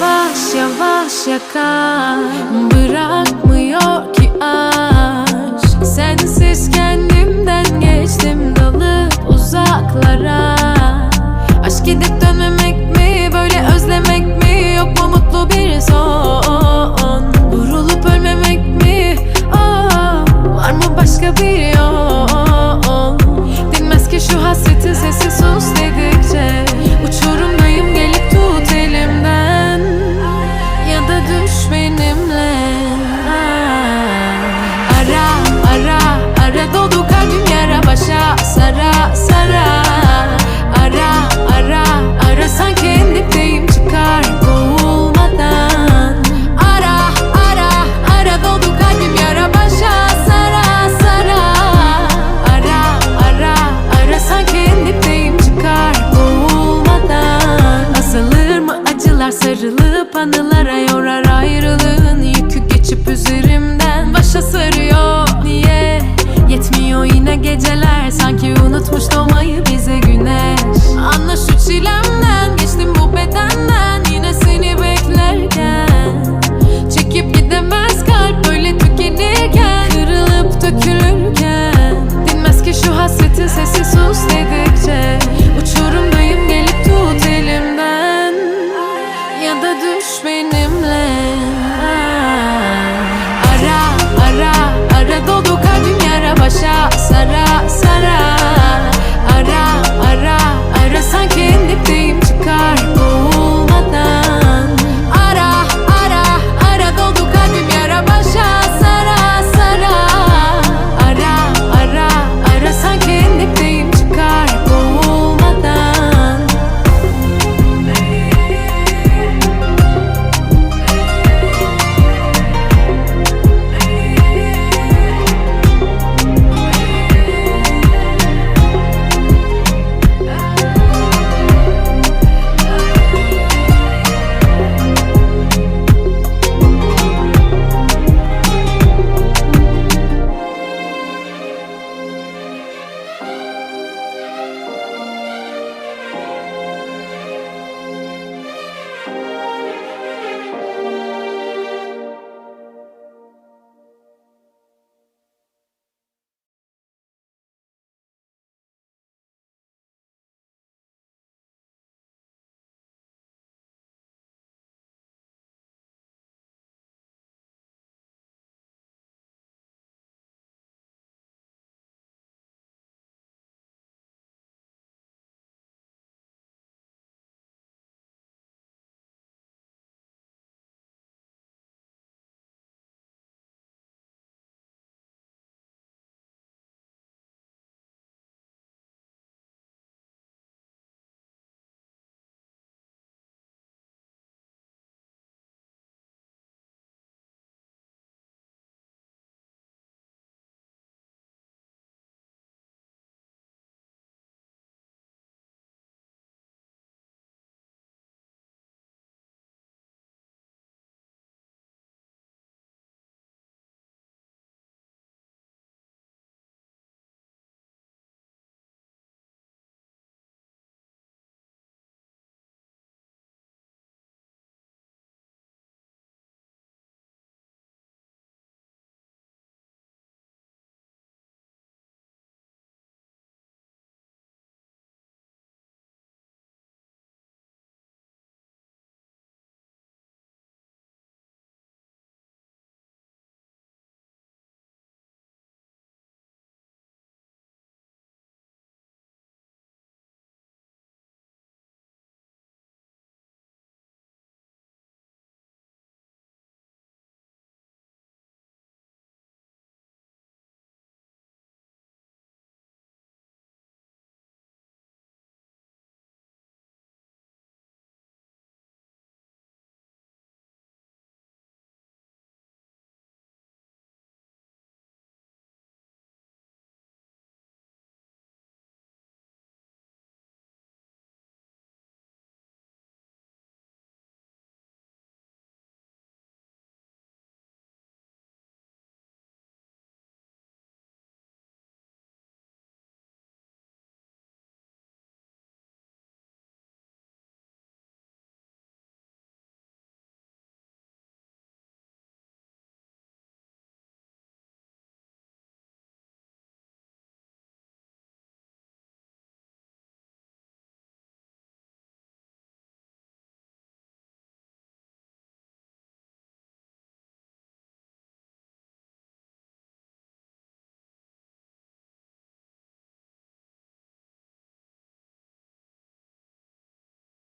yavaş yavaş yakar Bırakmıyor ki aşk. Sensiz kendimden geçtim dalıp uzaklara. Aşk gidip dönmemek mi böyle özlemek mi? Yok mu mutlu bir son? Vurulup ölmemek mi? Oh, Var mı başka biri?